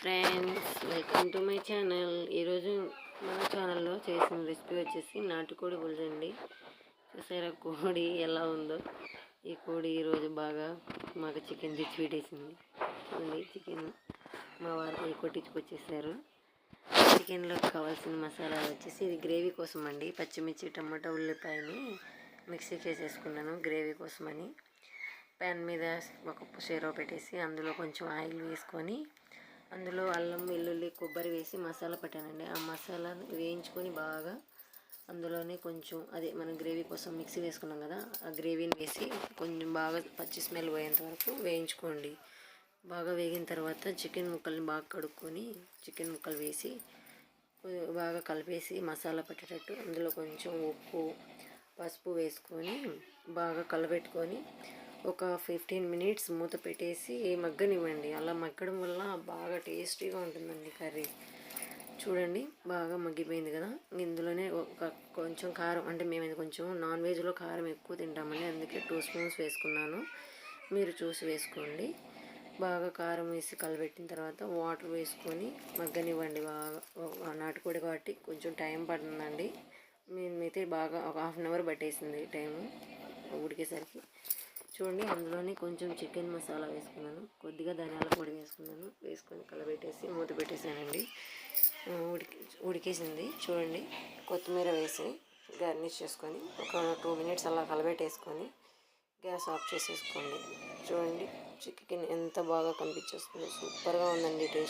Friends welcome to my channel ఈరోజు మన ఛానల్లో చేసిన రెసిపీ వచ్చేసి నాటుకోడి పులుసు చూసారా కోడి ఎలా ఉందో? ఈ కోడి ఈరోజు బాగా మాకు చికెన్ తెచ్చి పెట్టేసింది. చికెన్ మా వారు కొట్టించుకొచ్చేసారు. చికెన్లోకి కావాల్సిన మసాలా వచ్చేసి ఇది గ్రేవీ కోసం అండి. పచ్చిమిర్చి టమాటా ఉల్లిపాయని మిక్సీ చేసేసుకున్నాను గ్రేవీ కోసమని. ప్యాన్ మీద ఒక షేరో పెట్టేసి అందులో కొంచెం ఆయిల్ వేసుకొని అందులో అల్లం వెల్లుల్లి కొబ్బరి వేసి మసాలా పెట్టానండి. ఆ మసాలా వేయించుకొని బాగా అందులోనే కొంచెం అదే మనం గ్రేవీ కోసం మిక్సీ వేసుకున్నాం కదా ఆ గ్రేవీని వేసి కొంచెం బాగా పచ్చి స్మెల్ పోయేంత వరకు వేయించుకోండి. బాగా వేగిన తర్వాత చికెన్ ముక్కల్ని బాగా కడుక్కొని చికెన్ ముక్కలు వేసి బాగా కలిపేసి మసాలా పెట్టేటట్టు అందులో కొంచెం ఉప్పు పసుపు వేసుకొని బాగా కలబెట్టుకొని ఒక ఫిఫ్టీన్ మినిట్స్ మూత పెట్టేసి మగ్గనివ్వండి. అలా మగ్గడం వల్ల బాగా టేస్టీగా ఉంటుందండి కర్రీ. చూడండి బాగా మగ్గిపోయింది కదా. ఇందులోనే ఒక కొంచెం కారం అంటే మేము కొంచెం నాన్ వెజ్లో కారం ఎక్కువ తింటామండి. అందుకే టూ స్పూన్స్ వేసుకున్నాను. మీరు చూసి వేసుకోండి. బాగా కారం వేసి కలబెట్టిన తర్వాత వాటర్ వేసుకొని మగ్గనివ్వండి బాగా. నాటుకోడి కాబట్టి కొంచెం టైం పడుతుందండి. మేమైతే బాగా ఒక హాఫ్ అన్ అవర్ పట్టేసింది టైము. ఉడికేసరికి చూడండి అందులోనే కొంచెం చికెన్ మసాలా వేసుకున్నాను. కొద్దిగా ధనియాల పొడి వేసుకున్నాను. వేసుకొని కలబెట్టేసి మూత పెట్టేసానండి. ఉడికి ఉడికేసింది. చూడండి కొత్తిమీర వేసి గార్నిష్ చేసుకొని ఒక టూ మినిట్స్ అలా కలబెట్టేసుకొని గ్యాస్ ఆఫ్ చేసేసుకోండి. చూడండి చికెన్ ఎంత బాగా కనిపించేస్తుందో. సూపర్గా ఉందండి టేస్ట్.